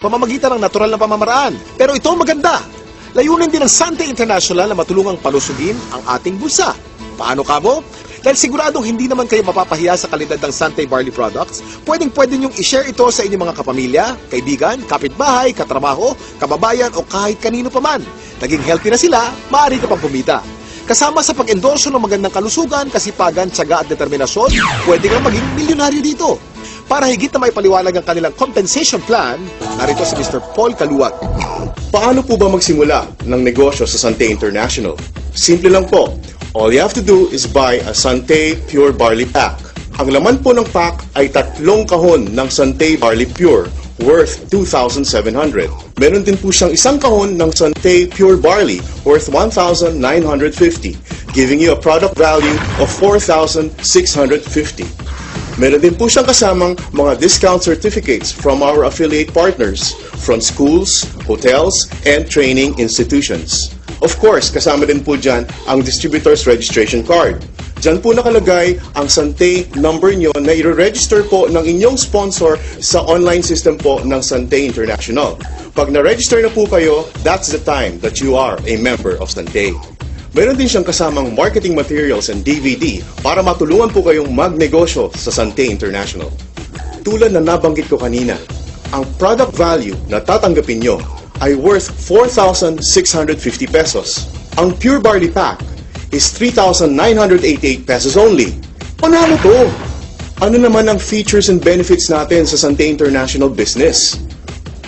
pamamagitan ng natural na pamamaraan. Pero ito maganda. Layunin din ng Sante International na matulungang palusugin ang ating bulsa. Paano kamo? Dahil siguradong hindi naman kayo mapapahiya sa kalidad ng Sante Barley Products, pwedeng pwede niyong i-share ito sa inyong mga kapamilya, kaibigan, kapitbahay, katrabaho, kababayan o kahit kanino pa man. Naging healthy na sila, maaari ka pang kumita. Kasama sa pag-endorso ng magandang kalusugan, kasipagan, tiyaga at determinasyon, pwede kang maging milyonaryo dito. Para higit na may paliwanag ang kanilang compensation plan, narito si Mr. Paul Kaluwag. Paano po ba magsimula ng negosyo sa Sante International? Simple lang po. All you have to do is buy a Sante Pure Barley Pack. Ang laman po ng pack ay tatlong kahon ng Sante Barley Pure worth 2,700. Meron din po siyang isang kahon ng Sante Pure Barley worth 1,950, giving you a product value of 4,650. Meron din po siyang kasamang mga discount certificates from our affiliate partners from schools, hotels, and training institutions. Of course, kasama din po dyan ang distributor's registration card. Diyan po nakalagay ang Sante number nyo na i-register po ng inyong sponsor sa online system po ng Sante International. Pag na-register na po kayo, that's the time that you are a member of Sante. Meron din siyang kasamang marketing materials and DVD para matulungan po kayong magnegosyo sa Sante International. Tulad na nabanggit ko kanina, ang product value na tatanggapin nyo ay worth 4,650 pesos. Ang Pure Barley Pack is 3,988 pesos only. Panalo to! Ano naman ang features and benefits natin sa Sante International Business?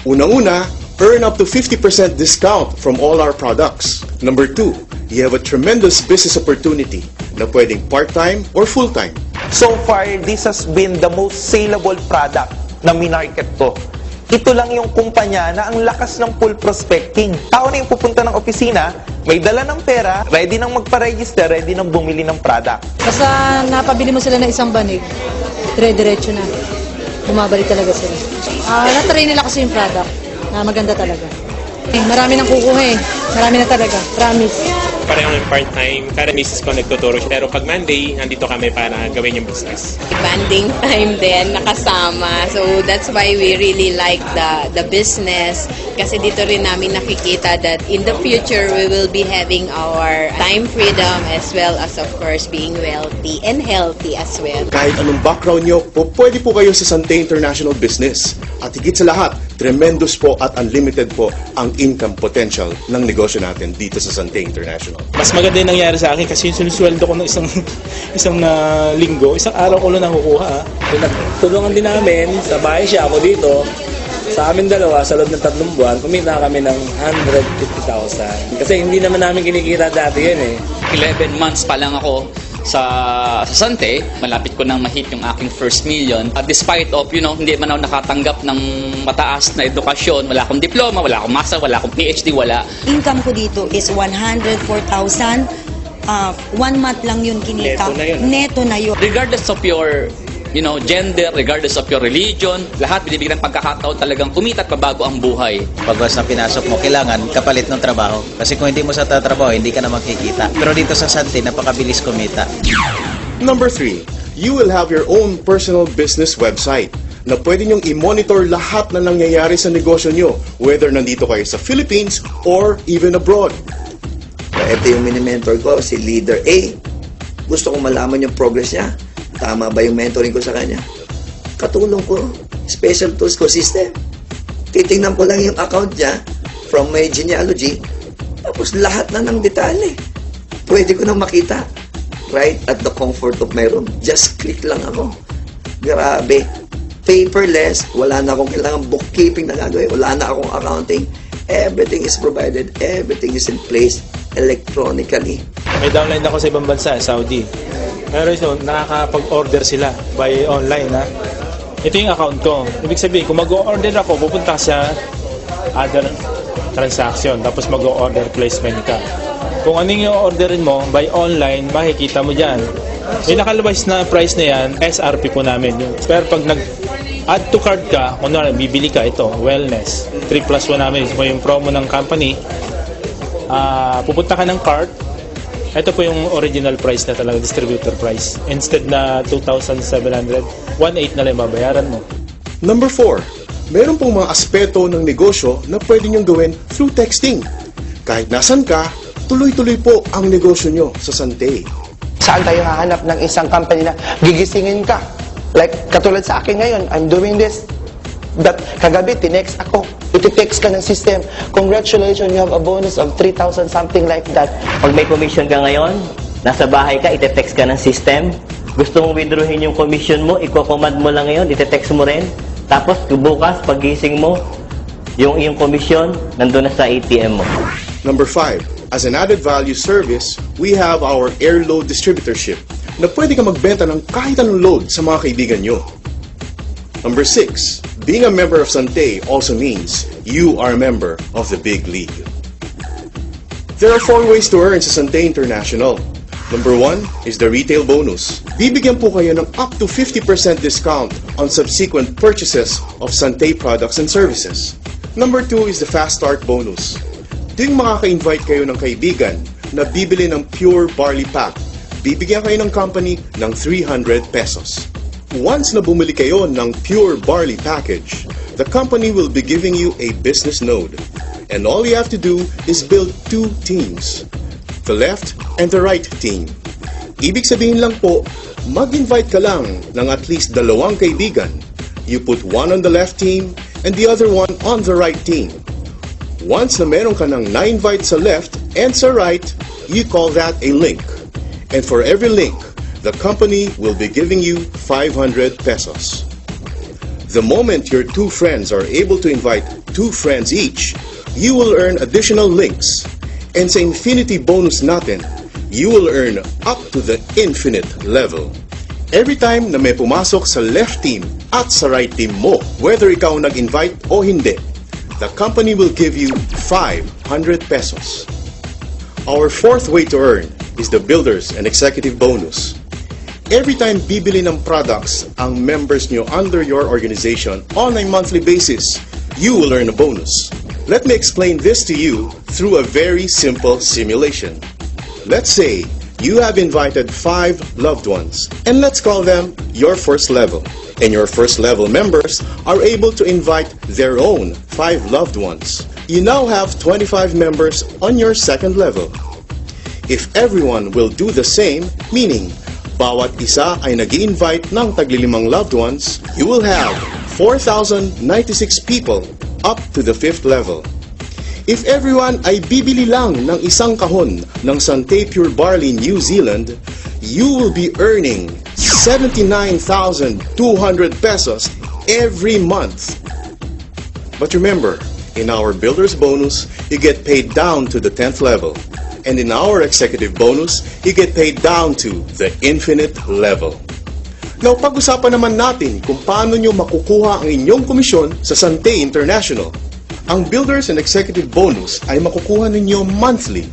Unang-una, earn up to 50% discount from all our products. Number two, you have a tremendous business opportunity na pwedeng part-time or full-time. So far, this has been the most saleable product na minarket ko. Ito lang yung kumpanya na ang lakas ng full prospecting. Tao na yung pupunta ng opisina, may dala ng pera, ready nang magpa-register, ready nang bumili ng product. Basta napabili mo sila ng isang banig, dire-diretso na. Bumabalik talaga sila. Ah, natry nila kasi yung product na maganda talaga. Eh, marami nang kukuha eh. Marami na talaga. Promise. pareho ng part-time. Kada misis ko nagtuturo siya. Pero pag Monday, nandito kami para gawin yung business. banding time din nakasama. So that's why we really like the the business kasi dito rin namin nakikita that in the future we will be having our time freedom as well as of course being wealthy and healthy as well. Kahit anong background nyo, po, pwede po kayo sa Sante International Business. At higit sa lahat, tremendous po at unlimited po ang income potential ng negosyo natin dito sa Sante International. mas maganda yung nangyari sa akin kasi yung sinusweldo ko ng isang isang ah, linggo, isang araw ko lang nakukuha. Tulungan din namin, sa bahay siya, ako dito. Sa amin dalawa, sa loob ng tatlong buwan, kumita kami ng 150,000. Kasi hindi naman namin kinikita dati yun eh. 11 months pa lang ako sa, sa Sante, malapit ko nang mahit yung aking first million. At despite of, you know, hindi man ako nakatanggap ng mataas na edukasyon, wala akong diploma, wala akong master, wala akong PhD, wala. income ko dito is 104,000. Uh, one month lang yun kinita. Neto na yun. Neto na yun. Regardless of your you know, gender, regardless of your religion, lahat binibigyan ng pagkakataon talagang kumita at pabago ang buhay. Pag basta pinasok mo, kailangan kapalit ng trabaho. Kasi kung hindi mo sa tatrabaho, hindi ka na makikita. Pero dito sa Sante, napakabilis kumita. Number three, you will have your own personal business website na pwede nyong i-monitor lahat na nangyayari sa negosyo nyo, whether nandito kayo sa Philippines or even abroad. Ito yung mini-mentor ko, si Leader A. Gusto kong malaman yung progress niya. Tama ba yung mentoring ko sa kanya? Katulong ko, special tools ko system. Titingnan ko lang yung account niya from my genealogy. Tapos lahat na ng detalye. Pwede ko nang makita. Right at the comfort of my room. Just click lang ako. Grabe. Paperless. Wala na akong kailangan bookkeeping na gagawin. Wala na akong accounting. Everything is provided. Everything is in place electronically. May downline ako sa ibang bansa, Saudi. Pero ito, nakakapag-order sila by online ha. Ito yung account ko. Ibig sabihin, kung mag-order ako, pupunta sa other transaction. Tapos mag-order placement ka. Kung ano yung orderin mo by online, makikita mo dyan. May nakalabas na price na yan, SRP po namin. Pero pag nag add to cart ka, kung ano, bibili ka ito, wellness. 3 plus 1 namin. Ito po yung promo ng company. Ah, pupunta ka ng cart, ito po yung original price na talaga, distributor price. Instead na 2,700, 1,800 na lang babayaran mo. Number four, meron pong mga aspeto ng negosyo na pwede niyong gawin through texting. Kahit nasan ka, tuloy-tuloy po ang negosyo nyo sa Sante. Saan tayo hahanap ng isang company na gigisingin ka? Like, katulad sa akin ngayon, I'm doing this. That kagabi, tinext ako. Iti-text ka ng system. Congratulations, you have a bonus of 3,000, something like that. Pag may commission ka ngayon, nasa bahay ka, ite-text ka ng system. Gusto mong withdrawin yung commission mo, iko-command mo lang ngayon, ite-text mo rin. Tapos, bukas, pagising mo, yung iyong commission, nandun na sa ATM mo. Number 5. As an added value service, we have our air load distributorship na pwede ka magbenta ng kahit anong load sa mga kaibigan nyo. Number 6. Being a member of Sante also means you are a member of the big league. There are four ways to earn sa Sante International. Number 1 is the retail bonus. Bibigyan po kayo ng up to 50% discount on subsequent purchases of Sante products and services. Number 2 is the fast start bonus. Tuwing makaka-invite kayo ng kaibigan na bibili ng pure barley pack, bibigyan kayo ng company ng 300 pesos. Once na bumili kayo ng pure barley package, the company will be giving you a business node. And all you have to do is build two teams, the left and the right team. Ibig sabihin lang po, mag-invite ka lang ng at least dalawang kaibigan. You put one on the left team and the other one on the right team. Once na meron ka ng na-invite sa left and sa right, you call that a link. And for every link, the company will be giving you 500 pesos. The moment your two friends are able to invite two friends each, you will earn additional links. And sa infinity bonus natin, you will earn up to the infinite level. Every time na may pumasok sa left team at sa right team mo, whether ikaw nag-invite o hindi, the company will give you 500 pesos. Our fourth way to earn is the Builders and Executive Bonus. Every time bibili ng products ang members nyo under your organization on a monthly basis, you will earn a bonus. Let me explain this to you through a very simple simulation. Let's say you have invited five loved ones, and let's call them your first level. And your first level members are able to invite their own five loved ones. You now have 25 members on your second level. If everyone will do the same, meaning bawat isa ay nag invite ng taglilimang loved ones, you will have 4,096 people up to the fifth level. If everyone ay bibili lang ng isang kahon ng Sante Pure Barley New Zealand, you will be earning 79,200 pesos every month. But remember, in our Builder's Bonus, you get paid down to the 10th level. And in our Executive Bonus, you get paid down to the infinite level. Now, pag-usapan naman natin kung paano nyo makukuha ang inyong komisyon sa Sante International. Ang Builders and Executive Bonus ay makukuha ninyo monthly.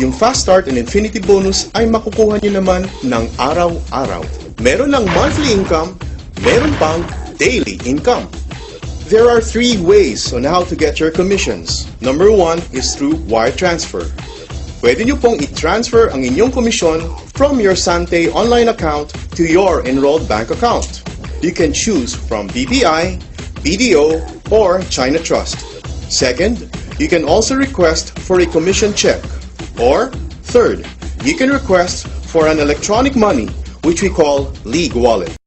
Yung Fast Start and Infinity Bonus ay makukuha nyo naman ng araw-araw. Meron ng monthly income, meron pang daily income. There are three ways on how to get your commissions. Number one is through wire transfer. Pwede nyo pong i-transfer ang inyong komisyon from your Sante online account to your enrolled bank account. You can choose from BPI, BDO, or China Trust. Second, you can also request for a commission check. Or, third, you can request for an electronic money, which we call League Wallet.